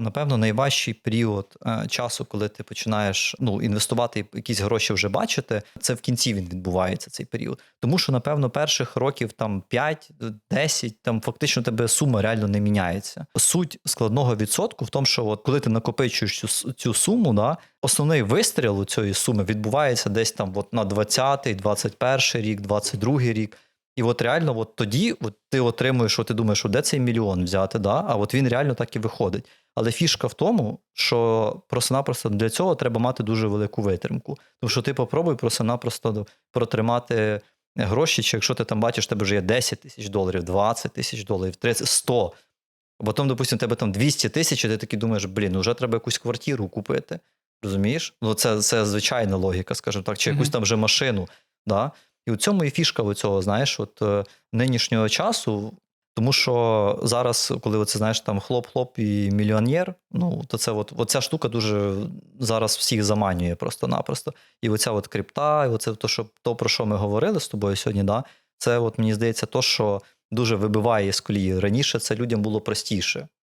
Напевно, найважчий період е, часу, коли ти починаєш ну, інвестувати якісь гроші вже бачити, це в кінці він відбувається цей період. Тому що, напевно, перших років там 5-10, там фактично тебе сума реально не міняється. Суть складного відсотку в тому, що от коли ти накопичуєш цю, цю суму, да, основний вистріл у цієї суми відбувається десь там от на 20-й, 21 рік, 22 рік. І от реально, от тоді от ти отримуєш, що ти думаєш, що де цей мільйон взяти, да? а от він реально так і виходить. Але фішка в тому, що просто-напросто для цього треба мати дуже велику витримку. Тому що ти попробуй просто-напросто протримати гроші, чи якщо ти там бачиш, тебе вже є 10 тисяч доларів, 20 тисяч доларів, 30, 100. А потім, допустимо, тебе там 200 тисяч, і ти такий думаєш, блін, ну вже треба якусь квартиру купити. Розумієш? Ну, це, це звичайна логіка, скажімо так, чи якусь там вже машину. Да? І у цьому і фішка цього, знаєш, от е, нинішнього часу. Тому що зараз, коли оце знаєш там хлоп-хлоп і мільйонер, ну то це от оця штука дуже зараз всіх заманює просто-напросто. І оця от крипта, і оце то, що то, про що ми говорили з тобою сьогодні, да, це от мені здається, то, що дуже вибиває з колії. Раніше це людям було простіше.